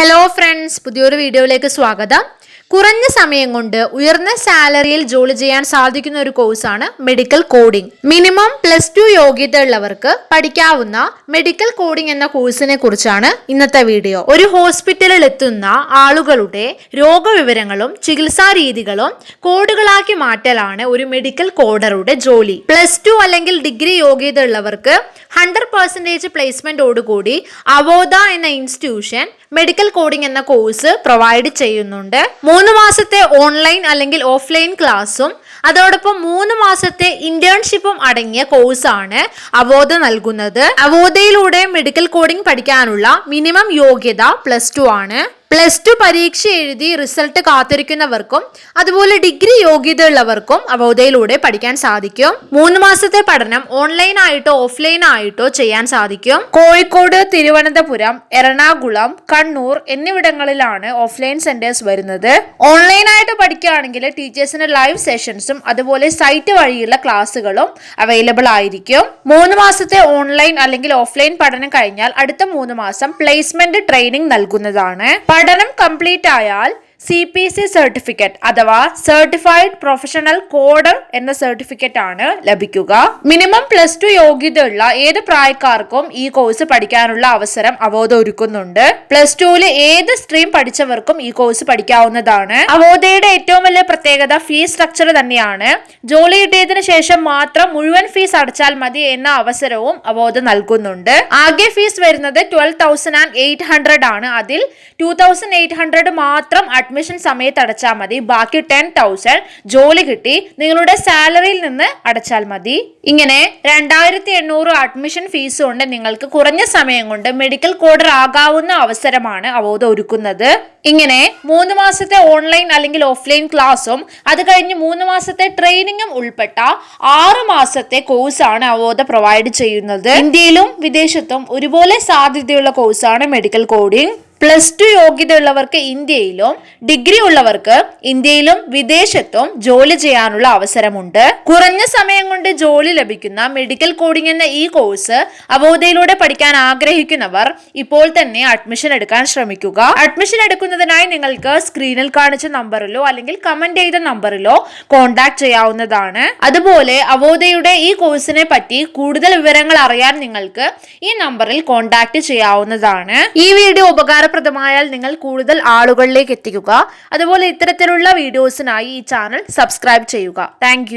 Hello friends പുതിയൊരു വീഡിയോയിലേക്ക് സ്വാഗതം. കുറഞ്ഞ സമയം കൊണ്ട് ഉയർന്ന സാലറിയിൽ ജോലി ചെയ്യാൻ സാധിക്കുന്ന ഒരു കോഴ്സാണ് medical coding. Minimum plus two യോഗ്യത ഉള്ളവർക്ക് പഠിക്കാവുന്ന മെഡിക്കൽ കോഡിംഗ് എന്ന കോഴ്സിനെ കുറിച്ചാണ് ഇന്നത്തെ വീഡിയോ. ഒരു ഹോസ്പിറ്റലിൽ എത്തുന്ന ആളുകളുടെ രോഗവിവരങ്ങളും ചികിത്സാ രീതികളും കോഡുകളാക്കി മാറ്റലാണ് ഒരു മെഡിക്കൽ കോഡറുടെ ജോലി. പ്ലസ് ടു അല്ലെങ്കിൽ ഡിഗ്രി യോഗ്യത ഉള്ളവർക്ക് ഹൺഡ്രഡ് പെർസെന്റേജ് പ്ലേസ്മെന്റോടുകൂടി അവോദ എന്ന ഇൻസ്റ്റിറ്റ്യൂഷൻ മെഡിക്കൽ കോഡിംഗ് എന്ന കോഴ്സ് പ്രൊവൈഡ് ചെയ്യുന്നുണ്ട്. മൂന്ന് മാസത്തെ ഓൺലൈൻ അല്ലെങ്കിൽ ഓഫ്ലൈൻ ക്ലാസ്സും അതോടൊപ്പം മൂന്ന് മാസത്തെ ഇന്റേൺഷിപ്പും അടങ്ങിയ കോഴ്സാണ് അവോധ നൽകുന്നത്. അവോധയിലൂടെ മെഡിക്കൽ കോഡിംഗ് പഠിക്കാനുള്ള മിനിമം യോഗ്യത പ്ലസ് ടു ആണ്. പ്ലസ് ടു പരീക്ഷ എഴുതി റിസൾട്ട് കാത്തിരിക്കുന്നവർക്കും അതുപോലെ ഡിഗ്രി യോഗ്യത ഉള്ളവർക്കും അവോധയിലൂടെ പഠിക്കാൻ സാധിക്കും. മൂന്ന് മാസത്തെ പഠനം ഓഫ്ലൈൻ ആയിട്ടോ ചെയ്യാൻ സാധിക്കും. കോഴിക്കോട് തിരുവനന്തപുരം എറണാകുളം കണ്ണൂർ എന്നിവിടങ്ങളിലാണ് ഓഫ്ലൈൻ സെന്റേഴ്സ് വരുന്നത്. ഓൺലൈൻ ആയിട്ട് പഠിക്കുകയാണെങ്കിൽ ടീച്ചേഴ്സിന് ലൈവ് സെഷൻസും അതുപോലെ സൈറ്റ് വഴിയുള്ള ക്ലാസ്സുകളും അവൈലബിൾ ആയിരിക്കും. മൂന്ന് മാസത്തെ ഓൺലൈൻ അല്ലെങ്കിൽ ഓഫ്ലൈൻ പഠനം കഴിഞ്ഞാൽ അടുത്ത മൂന്ന് മാസം പ്ലേസ്മെന്റ് ട്രെയിനിങ് നൽകുന്നതാണ്. പഠനം കംപ്ലീറ്റ് ആയാൽ സി പി സി സർട്ടിഫിക്കറ്റ് അഥവാ സർട്ടിഫൈഡ് പ്രൊഫഷണൽ കോഡർ എന്ന സർട്ടിഫിക്കറ്റ് ആണ് ലഭിക്കുക. മിനിമം പ്ലസ് ടു യോഗ്യതയുള്ള ഏത് പ്രായക്കാർക്കും ഈ കോഴ്സ് പഠിക്കാനുള്ള അവസരം അവോധ ഒരുക്കുന്നുണ്ട് പ്ലസ് ടുവിൽ ഏത് സ്ട്രീം പഠിച്ചവർക്കും ഈ കോഴ്സ് പഠിക്കാവുന്നതാണ്. അവോധയുടെ ഏറ്റവും വലിയ പ്രത്യേകത ഫീസ് സ്ട്രക്ചർ തന്നെയാണ്. ജോലി കിട്ടിയതിന് ശേഷം മാത്രം മുഴുവൻ ഫീസ് അടച്ചാൽ മതി എന്ന അവസരവും അവോധ നൽകുന്നുണ്ട്. ആകെ ഫീസ് വരുന്നത് twelve thousand and eight hundred ആണ്. അതിൽ ടൂ തൗസൻഡ് എയ്റ്റ് ഹൺഡ്രഡ് മാത്രം അഡ്മിഷൻ സമയത്ത് അടച്ചാൽ മതി. ബാക്കി ടെൻ തൗസൻഡ് ജോലി കിട്ടി. നിങ്ങളുടെ സാലറിയിൽ നിന്ന് അടച്ചാൽ മതി. ഇങ്ങനെ രണ്ടായിരത്തി എണ്ണൂറ് അഡ്മിഷൻ ഫീസ് കൊണ്ട് നിങ്ങൾക്ക് കുറഞ്ഞ സമയം കൊണ്ട് മെഡിക്കൽ കോഡർ ആകാവുന്ന അവസരമാണ് അവോധ ഒരുക്കുന്നത്. ഇങ്ങനെ മൂന്ന് മാസത്തെ ഓൺലൈൻ അല്ലെങ്കിൽ ഓഫ്ലൈൻ ക്ലാസ്സും അത് കഴിഞ്ഞ് മൂന്ന് മാസത്തെ ട്രെയിനിങ്ങും ഉൾപ്പെട്ട ആറ് മാസത്തെ കോഴ്സാണ് അവോധ പ്രൊവൈഡ് ചെയ്യുന്നത്. ഇന്ത്യയിലും വിദേശത്തും ഒരുപോലെ സാധ്യതയുള്ള കോഴ്സാണ് മെഡിക്കൽ കോഡിംഗ്. പ്ലസ് ടു യോഗ്യതയുള്ളവർക്ക് ഇന്ത്യയിലും ഡിഗ്രി ഉള്ളവർക്ക് ഇന്ത്യയിലും വിദേശത്തും ജോലി ചെയ്യാനുള്ള അവസരമുണ്ട്. കുറഞ്ഞ സമയം കൊണ്ട് ജോലി ലഭിക്കുന്ന മെഡിക്കൽ കോഡിംഗ് എന്ന ഈ കോഴ്സ് അവോധയിലൂടെ പഠിക്കാൻ ആഗ്രഹിക്കുന്നവർ ഇപ്പോൾ തന്നെ അഡ്മിഷൻ എടുക്കാൻ ശ്രമിക്കുക. അഡ്മിഷൻ എടുക്കുന്നതിനായി നിങ്ങൾക്ക് സ്ക്രീനിൽ കാണിച്ച നമ്പറിലോ അല്ലെങ്കിൽ കമന്റ് ചെയ്ത നമ്പറിലോ കോൺടാക്ട് ചെയ്യാവുന്നതാണ്. അതുപോലെ അവോധയുടെ ഈ കോഴ്സിനെ പറ്റി കൂടുതൽ വിവരങ്ങൾ അറിയാൻ നിങ്ങൾക്ക് ഈ നമ്പറിൽ കോൺടാക്ട് ചെയ്യാവുന്നതാണ്. ഈ വീഡിയോ ഉപകാര ഉപകാരപ്രദമായാൽ നിങ്ങൾ കൂടുതൽ ആളുകളിലേക്ക് എത്തിക്കുക. അതുപോലെ ഇത്തരത്തിലുള്ള വീഡിയോസിനായി ഈ ചാനൽ സബ്സ്ക്രൈബ് ചെയ്യുക. താങ്ക്